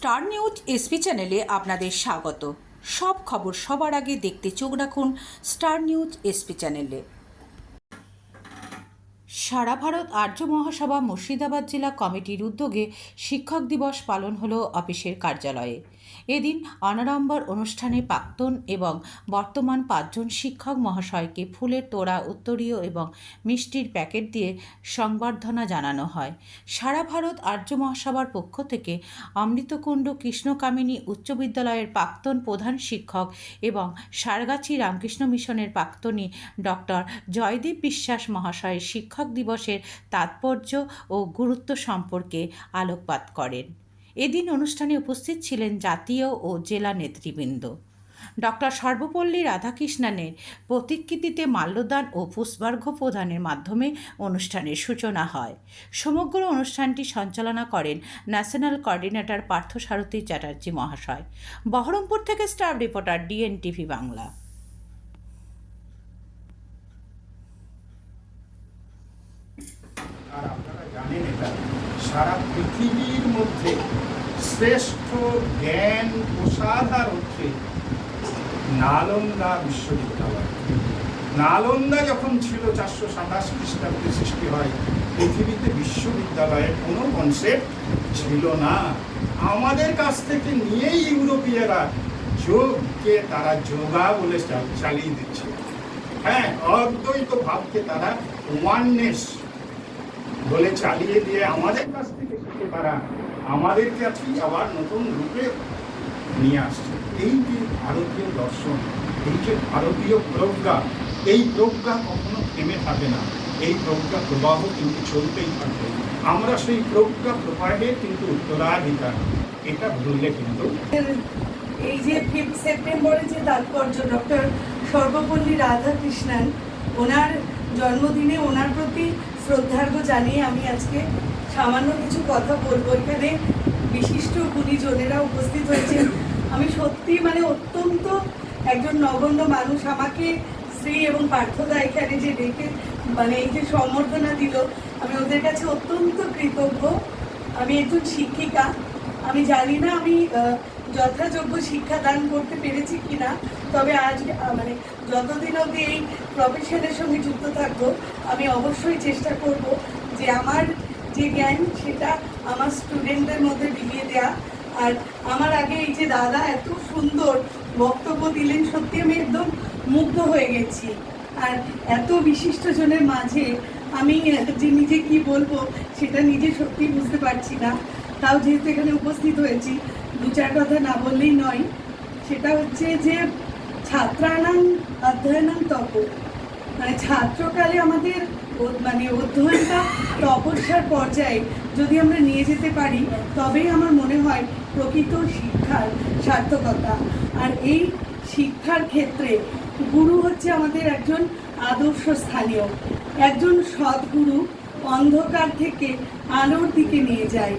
Star news SP চ্যানেলে আপনাদের স্বাগত। সব খবর সবার আগে দেখতে চোখ রাখুন স্টার নিউজ এসপি চ্যানেলে। সারা ভারত আর্য মহাসভা মুর্শিদাবাদ জেলা কমিটির উদ্যোগে শিক্ষক দিবস পালন হলো অফিসের কার্যালয়ে। এদিন অনাড়ম্বর অনুষ্ঠানে প্রাক্তন এবং বর্তমান পাঁচজন শিক্ষক মহাশয়কে ফুলের তোড়া, উত্তরীয় এবং মিষ্টির প্যাকেট দিয়ে সংবর্ধনা জানানো হয়। সারা ভারত আর্য মহাসভার পক্ষ থেকে অমৃতকুণ্ড কৃষ্ণকামিনী উচ্চ বিদ্যালয়ের প্রাক্তন প্রধান শিক্ষক এবং সারগাছি রামকৃষ্ণ মিশনের প্রাক্তনী ডক্টর জয়দীপ বিশ্বাস মহাশয়ের শিক্ষক দিবসের তাৎপর্য ও গুরুত্ব সম্পর্কে আলোকপাত করেন। এদিন অনুষ্ঠানে উপস্থিত ছিলেন জাতীয় ও জেলা নেতৃবৃন্দ। ডক্টর সর্বপল্লী রাধাকৃষ্ণনের প্রতিকৃতিতে মাল্যদান ও পুষ্পার্ঘ্য প্রদানের মাধ্যমে অনুষ্ঠানের সূচনা হয়। সমগ্র অনুষ্ঠানটি সঞ্চালনা করেন ন্যাশনাল কোঅর্ডিনেটর পার্থসারথী চ্যাটার্জি মহাশয়। বহরমপুর থেকে স্টাফ রিপোর্টার ডিএনটিভি বাংলা আর আপনারা জানেন এটা সারা পৃথিবীর মধ্যে শ্রেষ্ঠ জ্ঞান প্রসাধার হচ্ছে নালন্দা বিশ্ববিদ্যালয়। নালন্দা যখন ছিল, চারশো সাতাশ খ্রিস্টাব্দে সৃষ্টি হয়, পৃথিবীতে বিশ্ববিদ্যালয়ের কোনো কনসেপ্ট ছিল না। আমাদের কাছ থেকে নিয়েই ইউরোপীয়রা যোগকে তারা যোগা বলে চালিয়ে দিচ্ছে। হ্যাঁ অদ্বৈত ভাবকে তারা ওয়াননেস বলে চালিয়ে দিয়ে আমাদের কাছ থেকে শিখে তারা আমাদের কাছেই আবার নতুন রূপে নিয়ে আসছে। এই যে ভারতীয় দর্শন, এই যে ভারতীয় প্রজ্ঞা, এই প্রজ্ঞা কখনো থেমে থাকে না। এই প্রজ্ঞা প্রবাহ কিন্তু চলতেই থাকবে আমরা সেই প্রজ্ঞা প্রবাহের কিন্তু উত্তরাধিকার, এটা ভুললে কিন্তু এই যে ফিফথ সেপ্টেম্বরে যে তাৎপর্য ডক্টর সর্বপল্লী রাধাকৃষ্ণন, ওনার জন্মদিনে ওনার প্রতি শ্রদ্ধার্ঘ জানিয়ে আমি আজকে সামান্য কিছু কথা বলব। এখানে বিশিষ্ট গুণীজনেরা উপস্থিত হয়েছেন। আমি সত্যি মানে অত্যন্ত একজন নগণ্য মানুষ। আমাকে শ্রী এবং পার্থদা এখানে যে ডেকে মানে এই যে সম্বর্ধনা দিল, আমি ওদের কাছে অত্যন্ত কৃতজ্ঞ। আমি একজন শিক্ষিকা। আমি জানি না আমি যথাযোগ্য শিক্ষা দান করতে পেরেছি কিনা, তবে আজ মানে যতদিন অবধি এই প্রফেশনের সঙ্গে যুক্ত থাকব, আমি অবশ্যই চেষ্টা করব যে আমার যে জ্ঞান, সেটা আমার স্টুডেন্টদের মধ্যে বিলিয়ে দেওয়া আর আমার আগে এই যে দাদা এত সুন্দর বক্তব্য দিলেন, সত্যি আমি একদম মুগ্ধ হয়ে গেছি। আর এত বিশিষ্টজনের মাঝে আমি, যে নিজে কি বলব, সেটা নিজে সত্যি বুঝতে পারছি না। তাও যেহেতু এখানে উপস্থিত হয়েছি, দু চার কথা না বললেই নয়। সেটা হচ্ছে যে ছাত্রানাং অধ্যয়নাং তপ। মানে ছাত্রকালে আমাদের মানে অধ্যয়নটা তপস্যার পর্যায়ে যদি আমরা নিয়ে যেতে পারি, তবেই আমার মনে হয় প্রকৃত শিক্ষার সার্থকতা। আর এই শিক্ষার ক্ষেত্রে গুরু হচ্ছে আমাদের একজন আদর্শ স্থানীয় একজন সদ্গুরু অন্ধকার থেকে আলোর দিকে নিয়ে যায়।